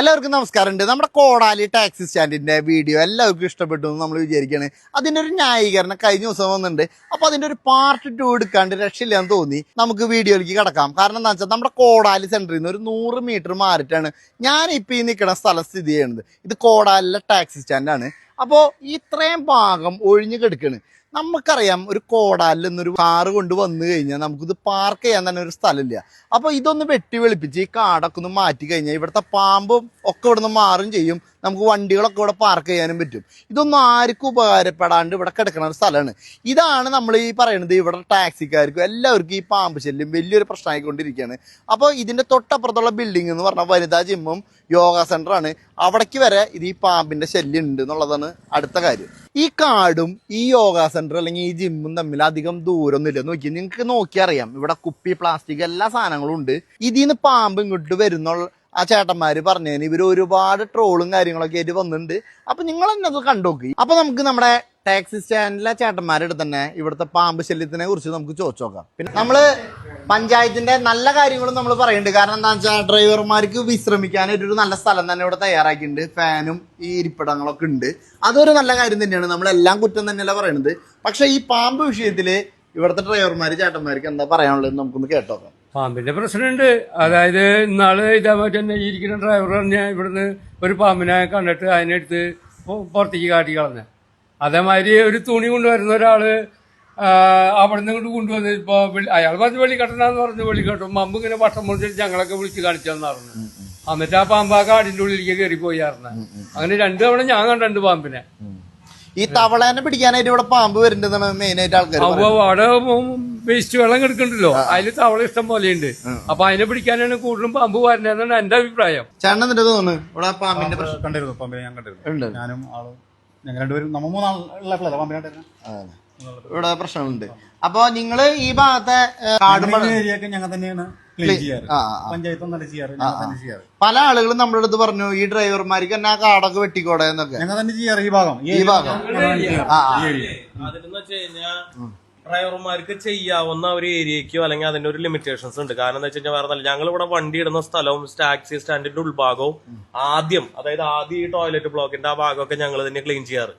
എല്ലാവർക്കും നമസ്കാരമുണ്ട്. നമ്മുടെ കോടാലി ടാക്സി സ്റ്റാൻഡിന്റെ വീഡിയോ എല്ലാവർക്കും ഇഷ്ടപ്പെട്ടു എന്ന് നമ്മൾ വിചാരിക്കുകയാണ്. അതിന്റെ ഒരു ന്യായീകരണം കഴിഞ്ഞ ദിവസം വന്നിട്ടുണ്ട്. അപ്പോൾ അതിന്റെ ഒരു പാർട്ട് ടു എടുക്കാണ്ട് രക്ഷയില്ലാന്ന് തോന്നി. നമുക്ക് വീഡിയോയിലേക്ക് കിടക്കാം. കാരണം എന്താ വെച്ചാൽ നമ്മുടെ കോടാലി സെന്ററിൽ നിന്ന് ഒരു നൂറ് മീറ്റർ മാറിയിട്ടാണ് ഞാനിപ്പോൾ ഈ നിൽക്കുന്ന സ്ഥലം സ്ഥിതി ചെയ്യുന്നത്. ഇത് കോടാലിലെ ടാക്സി സ്റ്റാൻഡാണ്. അപ്പോൾ ഇത്രയും ഭാഗം ഒഴിഞ്ഞു കിടക്കാണ്. നമുക്കറിയാം ഒരു കോടാലിൽ നിന്നൊരു കാറ് കൊണ്ട് വന്നു കഴിഞ്ഞാൽ നമുക്കിത് പാർക്ക് ചെയ്യാൻ തന്നെ ഒരു സ്ഥലമില്ല. അപ്പോൾ ഇതൊന്ന് വെട്ടി വെളുപ്പിച്ച് ഈ കാടൊക്കെ ഒന്ന് മാറ്റി കഴിഞ്ഞാൽ ഇവിടുത്തെ പാമ്പും ഒക്കെ ഇവിടുന്ന് മാറും ചെയ്യും. നമുക്ക് വണ്ടികളൊക്കെ ഇവിടെ പാർക്ക് ചെയ്യാനും പറ്റും. ഇതൊന്നും ആർക്കും ഉപകാരപ്പെടാണ്ട് ഇവിടെ കിടക്കുന്ന ഒരു സ്ഥലമാണ്. ഇതാണ് നമ്മൾ ഈ പറയുന്നത് ഇവിടെ ടാക്സിക്കാർക്കും എല്ലാവർക്കും ഈ പാമ്പ് ശല്യം വലിയൊരു പ്രശ്നമായിക്കൊണ്ടിരിക്കുകയാണ്. അപ്പോൾ ഇതിന്റെ തൊട്ടപ്പുറത്തുള്ള ബിൽഡിംഗ് എന്ന് പറഞ്ഞാൽ വനിതാ ജിമ്മും യോഗ സെന്ററാണ് അവിടേക്ക് വരെ ഇത് ഈ പാമ്പിന്റെ ശല്യം ഉണ്ട് എന്നുള്ളതാണ് അടുത്ത കാര്യം. ഈ കാടും ഈ യോഗ സെന്റർ അല്ലെങ്കിൽ ഈ ജിമ്മും തമ്മിൽ അധികം ദൂരമൊന്നുമില്ല. നോക്കി നിങ്ങൾക്ക് നോക്കിയറിയാം. ഇവിടെ കുപ്പി പ്ലാസ്റ്റിക് എല്ലാ സാധനങ്ങളും ഉണ്ട്. ഇതിൽ നിന്ന് പാമ്പ് ഇങ്ങോട്ട് വരുന്നുള്ള ആ ചേട്ടന്മാര് പറഞ്ഞതിന് ഇവർ ഒരുപാട് ട്രോളും കാര്യങ്ങളൊക്കെ ആയിട്ട് വന്നിട്ടുണ്ട് അപ്പൊ നിങ്ങൾ തന്നെ അത് കണ്ടോക്കി. അപ്പൊ നമുക്ക് നമ്മുടെ ടാക്സി സ്റ്റാൻഡിലെ ചേട്ടന്മാരുടെ തന്നെ ഇവിടുത്തെ പാമ്പ് ശല്യത്തിനെ കുറിച്ച് നമുക്ക് ചോദിച്ചു നോക്കാം. പിന്നെ നമ്മൾ പഞ്ചായത്തിന്റെ നല്ല കാര്യങ്ങളും നമ്മൾ പറയുന്നുണ്ട് കാരണം എന്താ വെച്ചാൽ ഡ്രൈവർമാർക്ക് വിശ്രമിക്കാൻ ഒരു നല്ല സ്ഥലം തന്നെ ഇവിടെ തയ്യാറാക്കിയിട്ടുണ്ട്. ഫാനും ഈ ഇരിപ്പിടങ്ങളൊക്കെ ഉണ്ട്. അതൊരു നല്ല കാര്യം തന്നെയാണ്. നമ്മളെല്ലാം കുറ്റം തന്നെയല്ല പറയുന്നത് പക്ഷെ ഈ പാമ്പ് വിഷയത്തിൽ ഇവിടുത്തെ ഡ്രൈവർമാർ ചേട്ടന്മാർക്ക് എന്താ പറയാനുള്ളത് നമുക്കൊന്ന് കേട്ടോക്കാം. പാമ്പിന്റെ പ്രശ്നമുണ്ട്. അതായത് ഇന്നാൾ ഇതേപോലെ തന്നെ ഇരിക്കുന്ന ഡ്രൈവർ പറഞ്ഞ ഇവിടുന്ന് ഒരു പാമ്പിനെ കണ്ടിട്ട് അതിനെടുത്ത് പുറത്തേക്ക് കാട്ടി കളഞ്ഞ. അതേമാതിരി ഒരു തുണി കൊണ്ടുവരുന്ന ഒരാൾ അവിടെ നിന്ന് ഇങ്ങോട്ട് കൊണ്ടുവന്ന് ഇപ്പൊ അയാൾ പറഞ്ഞ് വെള്ളിക്കട്ടനാന്ന് പറഞ്ഞ് വെള്ളിക്കട്ടും പമ്പ് ഇങ്ങനെ വട്ടം മുറിച്ചിട്ട് ഞങ്ങളൊക്കെ വിളിച്ച് കാണിച്ചെന്ന് പറഞ്ഞു. എന്നിട്ട് ആ പാമ്പ് ആ കാടിന്റെ ഉള്ളിലേക്ക് കയറി പോയായിരുന്നു അങ്ങനെ രണ്ടു തവണ ഞാൻ കണ്ടു പാമ്പിനെ. ഈ തവളേനെ പിടിക്കാനായിട്ട് ഇവിടെ പാമ്പ് വരുന്നുണ്ടെന്നാണ് മെയിൻ ആയിട്ട് ആൾക്കാർ അപ്പൊ അവിടെ വേസ്റ്റ് വെള്ളം കിടക്കണ്ടല്ലോ. അതിൽ തവള ഇഷ്ടം പോലെയുണ്ട്. അപ്പൊ അതിനെ പിടിക്കാനാണ് കൂടുതലും പാമ്പ് വരുന്നതെന്നാണ് എന്റെ അഭിപ്രായം. ചേട്ടൻ എന്നിട്ട് തോന്നുന്നു? ഇവിടെ പാമ്പിന്റെ പ്രശ്നം. കണ്ടിരുന്നു പാമ്പിനെ ഞാൻ കണ്ടിരുന്നു. ഞാനും ആളും ഞങ്ങൾ രണ്ടുപേരും നമ്മ മൂന്നാളുള്ള പാമ്പിനെ കണ്ടിരുന്നു? അതെ. ഇവിടെ പ്രശ്നമുണ്ട് അപ്പൊ നിങ്ങൾ ഈ ഭാഗത്തെ ഏ, ഏരിയ ഒക്കെ ഏരിയയൊക്കെ ഞങ്ങൾ തന്നെയാണ്. പല ആളുകളും നമ്മുടെ അടുത്ത് പറഞ്ഞു ഈ ഡ്രൈവർമാർക്ക് തന്നെ ആ കാടൊക്കെ വെട്ടിക്കോടെ എന്നൊക്കെ. ഞങ്ങൾ തന്നെ ചെയ്യാറ് ഈ ഭാഗം. ഈ ഭാഗം. ആ, ആ. ഈ അതിലെന്ന് വെച്ച് കഴിഞ്ഞാൽ ഡ്രൈവർമാർക്ക് ചെയ്യാവുന്ന ഒരു ഏരിയക്കോ അല്ലെങ്കിൽ അതിന്റെ ഒരു ലിമിറ്റേഷൻസ് ഉണ്ട്. കാരണം എന്താ വെച്ച് കഴിഞ്ഞാൽ വേറെ ഞങ്ങൾ ഇവിടെ വണ്ടി ഇടുന്ന സ്ഥലവും ടാക്സി സ്റ്റാൻഡിന്റെ ഉൾഭാഗവും ആദ്യം അതായത് ആദ്യം ഈ ടോയ്ലറ്റ് ബ്ലോക്കിന്റെ ആ ഭാഗമൊക്കെ ഞങ്ങൾ തന്നെ ക്ലീൻ ചെയ്യാറ്.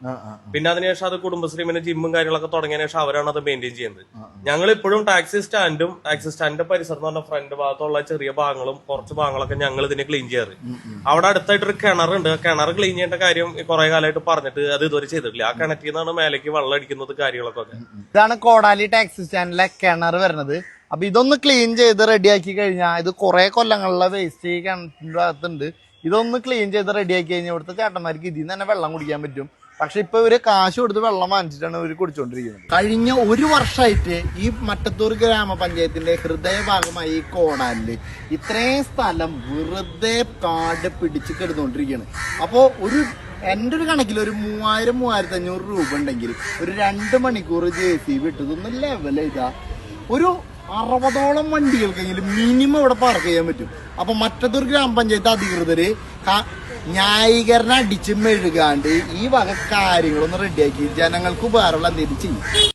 പിന്നെ അതിനുശേഷം അത് കുടുംബശ്രീ പിന്നെ ജിമ്മും കാര്യങ്ങളൊക്കെ തുടങ്ങിയതിനു ശേഷം അവരാണ് അത് മെയിന്റെയിൻ ചെയ്യുന്നത്. ഞങ്ങൾ ഇപ്പോഴും ടാക്സി സ്റ്റാൻഡും ടാക്സി സ്റ്റാൻഡിന്റെ പരിസരം എന്ന് പറഞ്ഞ ഫ്രണ്ട് ഭാഗത്തുള്ള ചെറിയ ഭാഗങ്ങളും കുറച്ച് ഭാഗങ്ങളൊക്കെ ഞങ്ങൾ ഇതിനെ ക്ലീൻ ചെയ്യാറ്. അവിടെ അടുത്തായിട്ടൊരു കിണറുണ്ട്. ആ കിണർ ക്ലീൻ ചെയ്യേണ്ട കാര്യം കുറെ കാലമായിട്ട് പറഞ്ഞിട്ട് അത് ഇതുവരെ ചെയ്തിട്ടില്ല. ആ കിണറ്റിൽ നിന്നാണ് മേലേക്ക് വെള്ളം അടിക്കുന്നത് കാര്യങ്ങളൊക്കെ. ഇതാണ് കോടാലി ടാക്സി സ്റ്റാൻഡിലെ കിണർ വരുന്നത്. അപ്പൊ ഇതൊന്ന് ക്ലീൻ ചെയ്ത് റെഡിയാക്കി കഴിഞ്ഞാൽ ഇത് കുറെ കൊല്ലങ്ങളിലെ വേസ്റ്റ് ഈ കിണറ്റിന്റെ അകത്തുണ്ട്. ഇതൊന്ന് ക്ലീൻ ചെയ്ത് റെഡിയാക്കി കഴിഞ്ഞാൽ ഇവിടുത്തെ ചേട്ടന്മാർക്ക് ഇതിൽ നിന്ന് തന്നെ വെള്ളം കുടിക്കാൻ പറ്റും. പക്ഷെ ഇപ്പൊ ഇവർ കാശ് കൊടുത്ത് വെള്ളം വാങ്ങിച്ചിട്ടാണ് ഇവർ കുടിച്ചോണ്ടിരിക്കുന്നത്. കഴിഞ്ഞ ഒരു വർഷമായിട്ട് ഈ മട്ടത്തൂർ ഗ്രാമപഞ്ചായത്തിന്റെ ഹൃദയഭാഗമായി ഈ കോടാലിൽ ഇത്രയും സ്ഥലം വെറുതെ കാട് പിടിച്ച് കെടുത്തോണ്ടിരിക്കുകയാണ് അപ്പോ ഒരു എന്റെ ഒരു കണക്കിൽ ഒരു മൂവായിരം മൂവായിരത്തി അഞ്ഞൂറ് രൂപ ഉണ്ടെങ്കിൽ ഒരു രണ്ട് മണിക്കൂർ ജെ സി ബി ഇട്ടതൊന്ന് ലെവല ചെയ്താ ഒരു അറുപതോളം വണ്ടികൾക്കെങ്കിലും മിനിമം ഇവിടെ പാർക്ക് ചെയ്യാൻ പറ്റും. അപ്പൊ മറ്റത്തൊരു ഗ്രാമപഞ്ചായത്ത് അധികൃതർ ന്യായീകരണം അടിച്ച് മെഴുകാണ്ട് ഈ വക കാര്യങ്ങളൊന്ന് റെഡിയാക്കി ജനങ്ങൾക്ക് ഉപകാരമുള്ള എന്തെങ്കിലും ചെയ്യും.